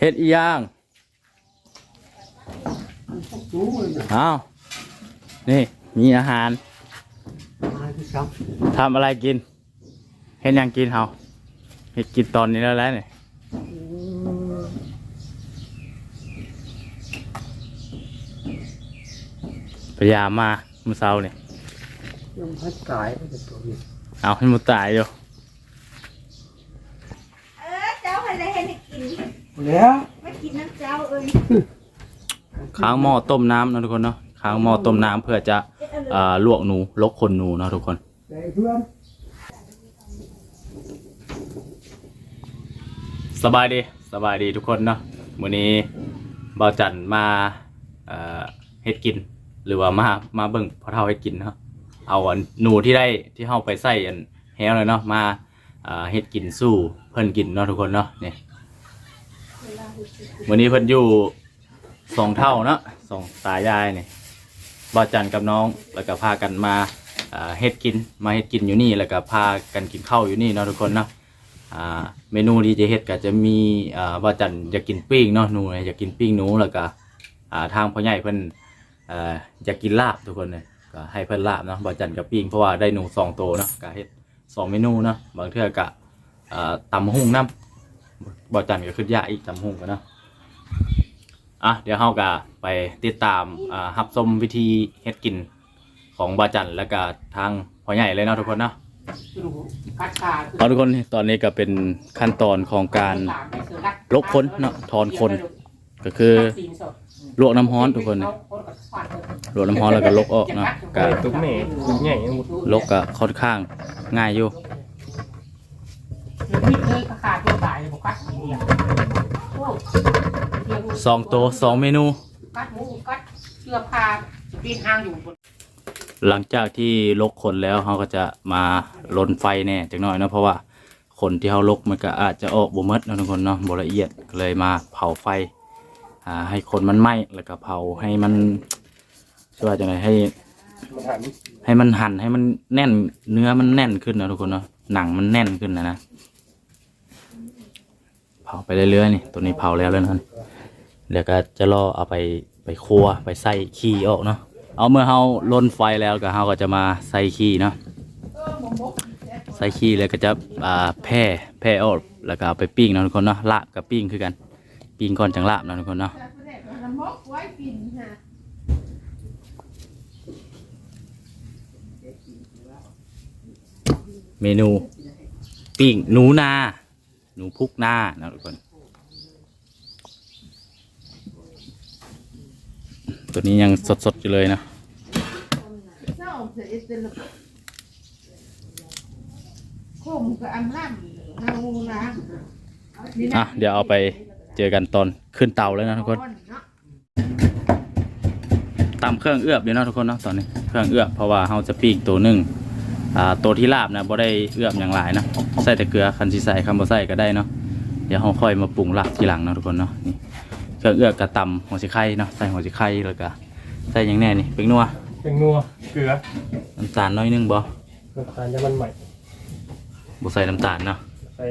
เฮ็ดอีหย่างรู้เลยนะอ้าวนี่มีอาหารมาที่ซ้ทำอะไรกินเฮ็ดหยังกินเฮาเฮ็ดกินตอนนี้แล้วแหล้วนี่พยายามมามื้อเช้านี่ำยังพัดกายไปตัวนี้เอาให้หมดตายอยู่ เออเจ้าให้ได้ให้ได้กิน แล้วไม่กินน้ำเจ้าเอ้ยค้างหม้อต้มน้ำนะทุกคนเนาะค้างหม้อต้มน้ำเพื่อจะเอ่อลวกหนูลกคนหนูเนาะทุกคน แต่เพื่อนสบายดีสบายดีทุกคนเนาะมื้อนี้บ่าวจันมาเอ่อเฮ็ดกิน หรือว่ามามาเบิ่งพ่อเฒ่าเฮ็ดกินเนาะเอาอันหนูที่ได้ที่เฮาไปใส่อันแฮวเลยเนาะมาเอ่อเฮ็ดกินสู้เพิ่นกินเนาะทุกคนเนาะนี่มื้ อนี้เพิ่นอยู่สองเท่าเนาะสองตายายนี่ยบ่าจันกับน้องแล้วก็พากันมาเอ่อเฮ็ดกินมาเฮ็ดกินอยู่นี่แล้วก็พากันกินข้าวอยู่นี่เนาะทุกคนเนาะอ่าเมนูที่จะเฮ็ดก็จะมีอ่าจันอยากกินปิ้งเนาะหนูเนี่ยอยากกินปิ้งหนูแล้วก็อ่าทางพ่อใหญ่เพิ่นอ่ออยากกินลาบทุกคนเลยก็ให้เพิ่นลาบเนาะบ่จันกับปิ้งเพราะว่าได้หนูสองโตวเนาะก็เฮ็ดสองเมนูเนาะบางเทื่อก็อ่าตำหุ่งน้ำ บ่จันก็ขึ้นยากอีกตำหุ่งกันเนาะอะเดี๋ยวเฮาก็ไปติดตามอ่ารับชมวิธีเฮ็ดกินของบ่จันแล้วก็ทางพ่อใหญ่เลยเนาะทุกคนเนาะพัดกาเอาทุกคนตอนนี้ก็เป็นขั้นตอนของการลกคนเนาะถอนคนก็คือลวกน้ำร้อนทุกคนลวกน้ำร้อนแล้วก็ลกออกเนาะก็ตุ๊กแม่ตุ๊กใหญ่ยังหมดลกก็ค่อนข้างง่ายอยู่ ไม่เคยขาดตัวตายเลยบอกกัดเดียวสองโตวสองเมนู กัดหมูกัดเชือกพาสปีนห้างอยู่บนหลังจากที่ลกคนแล้วเขาก็จะมาลนไฟแน่จักหน่อยเนาะเพราะว่าคนที่เขาลกมันก็อาจจะออกบ่หมดเนาะทุกคนเนาะบ่ละเอียดก็เลยมาเผาไฟอ่าให้คนมันไหม้แล้วก็เผาให้มันชื่อว่าจังไงให้มันหันให้มันหั่นให้มันแน่นเนื้อมันแน่นขึ้นนะทุกคนเนาะหนังมันแน่นขึ้นนะนะเผาไปเรื่อยๆนี่ตัวนี้เผาแล้วแล้วนะเดี๋ยวก็จะรอเอาไปไปคั่วไปใส่ขี้ออกเนาะเอาเมื่อเฮาลนไฟแล้วก็เฮาก็จะมาใส่ขี้เนาะใส่ขี้แล้วก็จะอ่าแผ่แผ่ออกแล้วก็ไปปิ้งเนาะทุกคนเนาะลาบกับปิ้งคือกัน ปิ้งก่อนจังลาบเนาะทุกคนเนาะเมนูปิ้งหนูนา หนูพุกนานะทุกคนตัวนี้ยังสดๆอยู่เลยนะเจ้าเสียเป็นระบบคมกับอันล่ำเอาล้างนี่อะเดี๋ยวเอาไปเจอกันตอนขึ้นเตาแล้วนะทุกคนเนาะตำเครื่องเอือบอยู่นะทุกคนเนาะตอนนี้เครื่องเอือบเพราะว่าเราจะปิ้งตัวหนึ่งอ่า ตัวที่ลาบนะบ่ได้เอือบอย่างหลายนะใส่แต่เกลือคันสิใส่คันบ่ใส่ก็ได้เนาะเดี๋ยวเราค่อยมาปรุงลาบทีหลังเนาะทุกคนเนาะนี่เครื่องเอือบกระตำหัวสิไข่เนาะใส่หัวสิไข่แล้วก็ใส่อย่างแน่นี่เป็นนัวเป็นนัวเกลือน้ำตาลน้อยนึงบ่น้ำตาลจะมันใหม่บ่ใส่น้ำตาลเนาะใส่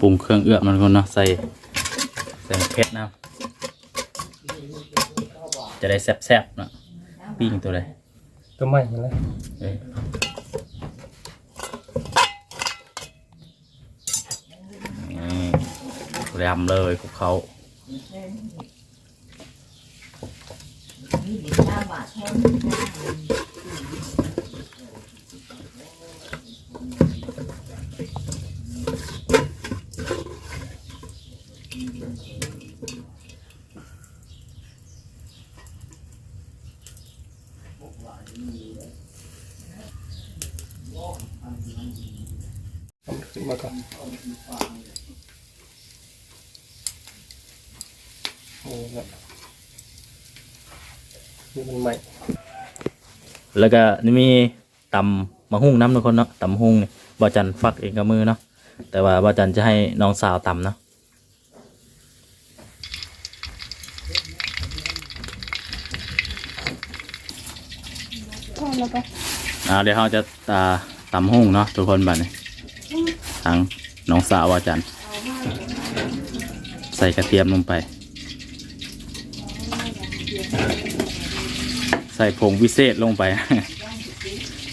ปรุงเครื่องเอื้อมมันก่อนเนาะใส่ใส่เผ็ดนะ จะได้แซ่บๆเนาะปิ้งตัวใดตัวใหม่มาแล้วเอ้ยนี่ยำเลยกับเขาเอา โอ้ยนี่มันใหม่แล้วก็นี่มีตำมะฮุ่งน้ำทุกคนเนาะตำมะฮุ่งนี่บาจันฟักเองกับมือเนาะแต่ว่าบาจันจะให้น้องสาวตำเนาะพอแล้วไปอ่าเดี๋ยวเราจะตาตำหุ่งเนาะทุกคนบัดนี้ทางน้องสาวอาจารย์ใส่กระเทียมลงไป ใส่ผงวิเศษลงไป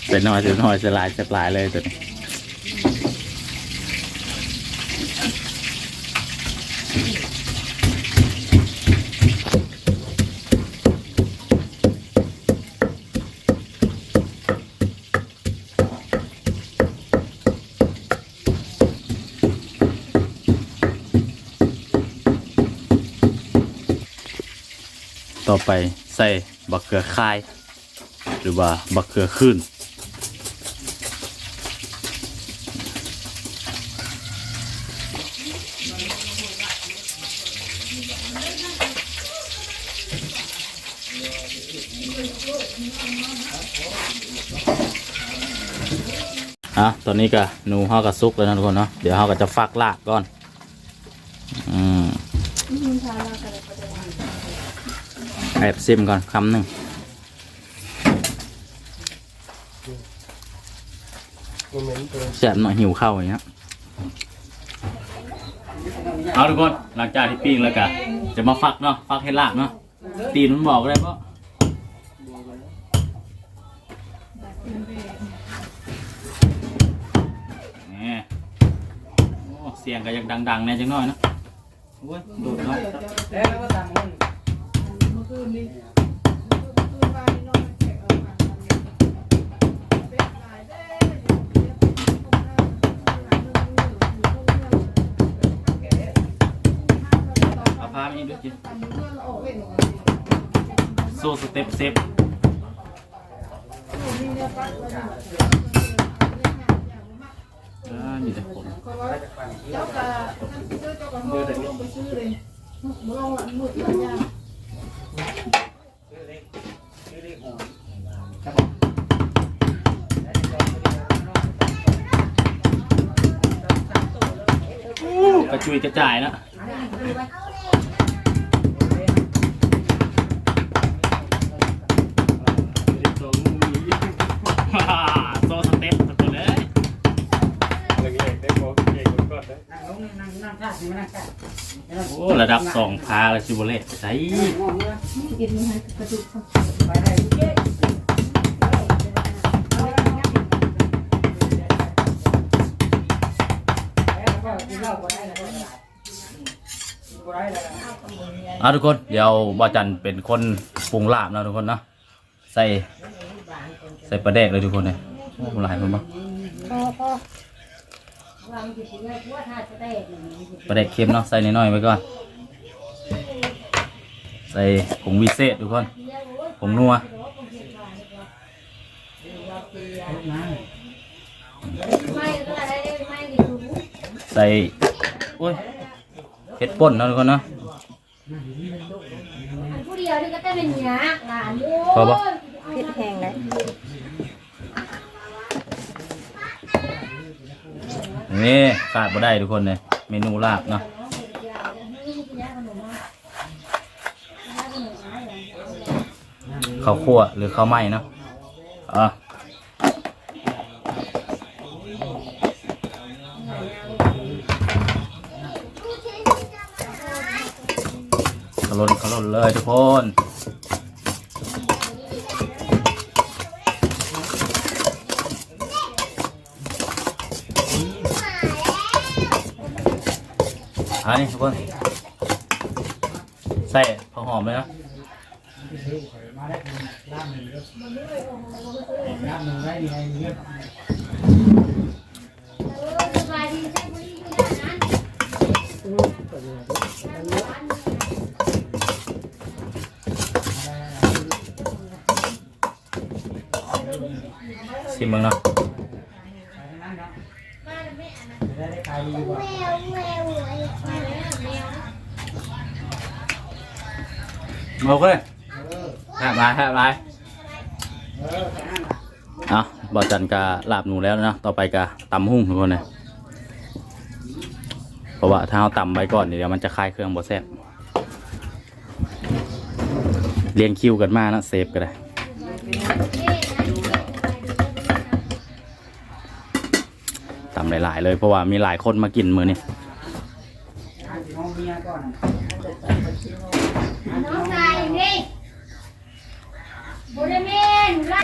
ใส่น้อยใส่น้อยใส่หลายใส่หลายเลยตัวนี้ ต่อไปใส่บักเขือคาย หรือว่าบักเขือขึ้นอะตอนนี้ก็หนูเฮากับซุกแล้วนะทุกคนเนาะเดี๋ยวเฮาก็จะฟักลากก่อน อืม แอบซิมก่อนคำหนึ่งแสบหน่อยหิวข้าวอย่างเงี้ยเอาทุกคนหลังจากที่ปิ้งแล้วก็จะมาฟักเนาะฟักให้ลากเนาะตีนมันบอกได้ปะนี่โอ้เสียงก็ยังดังๆแน่จังหน่อยเนาะโอ้ยโดดเนาะ คืนนี้เมื่อคืนวานนี้นอนแขกเอามาเป็ดหลายเด้อเอาพาไปอีกด้วยจิตามเพื่อนเรเว้นโซ่สเต็ปเซฟนี่เนี่ยปั๊บแล้วอ่ามีแต่คนเจ้ากะเจ้าเจ้ากะห้องลงไปซื้อเลยมาลองหลังมืดหลังยาง กระจุยกระจายนะ โอ้ระดับสองพาล้วชิโบเล่ใส่เอาทุกคนเดี๋ยวบอจันเป็นคนปรุงลาบนะทุกคนเนาะใส่ใส่ปลาแดกเลยทุกคนเลยโอ้หลายคนบ้า งปลาแดกเค็มเนาะใส่น้อยๆไว้ก่อน ใส่ผงวิเศษทุกคน ผงนัว ใส่โอ้ยเห็ดป่นเนาะทุกคนเนาะผู้เดียวนี่ก็จะเป็นหยาหลานโอ้พอปะ ย พริกแห้งเลย นี่ขาดบ่ได้ทุกคนเลยเมนูลาบเนาะข้าวคั่วหรือข้าวไหม้เนาะอะขลุนขลุนเลยทุกคน อันนี้ทุกคนใส่ผักหอมเลยนะสบายดีใช่ผู้หญิงอยู่ด้านนั้นชิมมึงเนาะ โอเคแฮบไรแฮบไรเอาบอจันกาลาบหนูแล้วนะต่อไปกาตำหุ่งทุกคนเลยเพราะว่าถ้าเราตำไว้ก่อนเดี๋ยวมันจะคลายเครื่องบอแซ่บเรียงคิวกันมานะเซฟก็ได้ตำำหลาย ๆ เลยเพราะว่ามีหลายคนมากินมือนี้น้องชายนี่บุรีเมนไล่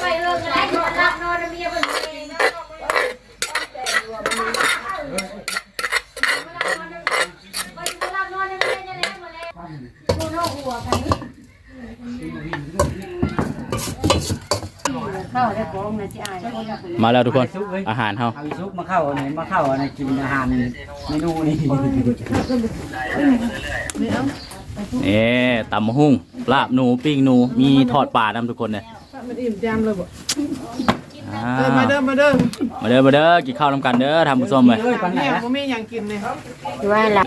ไปเอิงไรนอนหลับนอนเมียเป็นเอง เข้าได้ของนะจ๊ะคนละมาแล้วทุกคน อาหารเฮาเอาอีซุปมาเข้าอันนี้มาเข้าอันนี้กินอาหารเมนูนี้นี่ตำมะฮุ่งลาบหนูปิ้งหนู มีทอดปลานํทุกคนเนี่ยมันอิ่มแจมเลยบ่ อ่าเออมาเด้อมาเด้อมาเด้อมาเด้อกินข้าวนํกันเด้อทำผู้ชมเลยเอ้ยปันไหนเนี่ยนะบ่มีหยังกินเลยว่าละ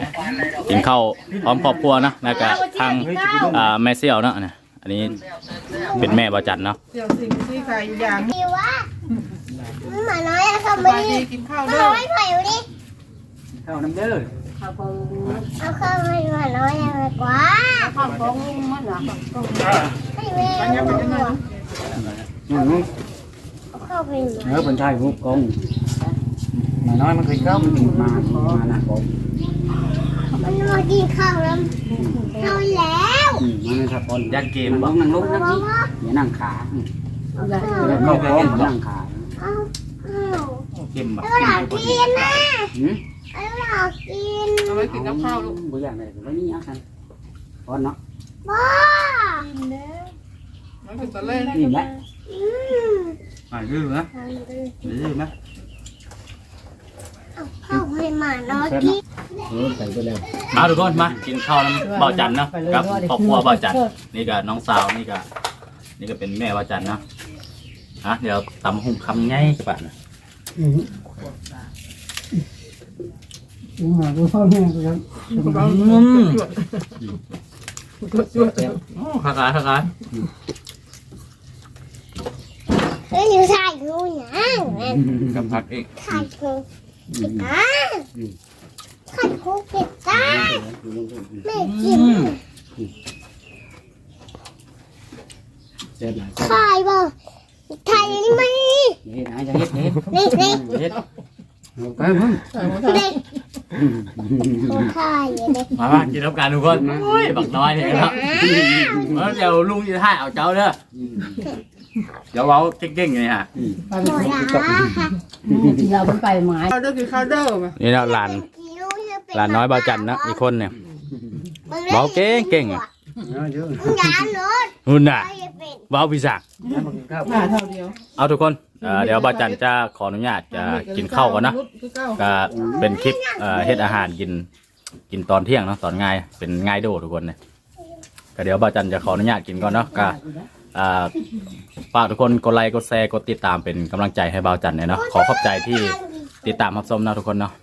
กินข้าวพร้อมครอบครัวนะแล้วก็ทางอ่าแม่เสี่ยวเนาะเนี่ยอันนี้เป็นแม่บาจันเนาะเดี๋ยวสิ่งที่ขายอยู่อย่างดีวะหมาน้อยอะค่ะสไม่บายดีดีกินข้าวหมาเด้อน้อยถอยอยู่ดิเข้าน้ำเด้อเขาก็เอาเข้าให้หมาน้อยยังไงกว่าเขาก็มันเหรอให้แม่เอาเข้าหัวอืม เอาเข้าไปหเนื้อเป็นไทยรูปกงมาน้อยมันเคยเข้ามันกินมามาหนักกงมันมากินข้าวแล้วเอาแล้วอืมมันไม่ทับคนยันเกมนั่บ่งนั่งลุกนั่งพ่อนี่พ่ออย่านั่งขาอืมเอาเข้ากองนั่งขาเอาเอาเกมบ่เอาหลังกินนะหืมเอาหลังกินเอาไว้กินกับข้าวลูกบ่อยากได้ก็ไม่นี่เอากันพอนเนาะพ่อมันคือตะเล่นนี่แหละอืม อ่ายืมนะยืมนะเอาเข้าให้หมาน้อยกินเออใส่ไปแล้วมาทุกคนมากินข้าวน้ำบ่าวจันเนาะกับครอบครัวบ่าวจันนี่ก็น้องสาวนี่ก็นี่ก็เป็นแม่บ่าวจันเนาะฮะเดี๋ยวตำหุ่งคำง่ายป่ะนะอืมอืมดูพ่อแม่ดูครับอืม จวดโอ้คักอาคักอาเอ้ย อยู่ถ่ายกูยังนั่นกับพักเองถ่ายกูปิดตาถ่ายกูปิดตาแม่กินเจ็บหลายถ่ายบ่ถ่ายนี่ไหมเฮ็ดนะจะเฮ็ดเฮ็ดนี่นี่เฮ็ดเอาไปมึงเด็กกูถ่ายอย่างนี้มามากินน้ำกันทุกคนโอ้ยบักน้อยเนี่ยครับแล้วเดี๋ยวลุงจะให้เอาเจ้าเด้อ เดี๋ยวเว้าเก่งๆเลยฮะหมดละค่ะที่เราไปไม้ข้าวเด้อกินข้าวเด้อมานี่เนาะหลานหลานน้อยบ่าวจันเนาะอีกคนเนี่ยเว้าเก่งเก่งๆอะเอาเยอะยานรถหุ่นน่ะไปเป็นเว้าพิศักแล้วมันกินข้าวหน้าเท่าเดียวเอาทุกคนเอ่อเดี๋ยวบ่าวจันจะขออนุญาตจะกินข้าวก่อนนะคือเก้าก็เป็นคลิปเอ่อเฮ็ดอาหารกินกินตอนเที่ยงเนาะตอนง่ายเป็นง่ายโดดทุกคนเนี่ยก็เดี๋ยวบ่าวจันจะขออนุญาตกินก่อนเนาะก็ อ่าฝากทุกคนกดไลค์กดแชร์กดติดตามเป็นกำลังใจให้บ่าวจันเนี่ยเนาะขอขอบใจที่ติดตามรับชมนะทุกคนเนาะ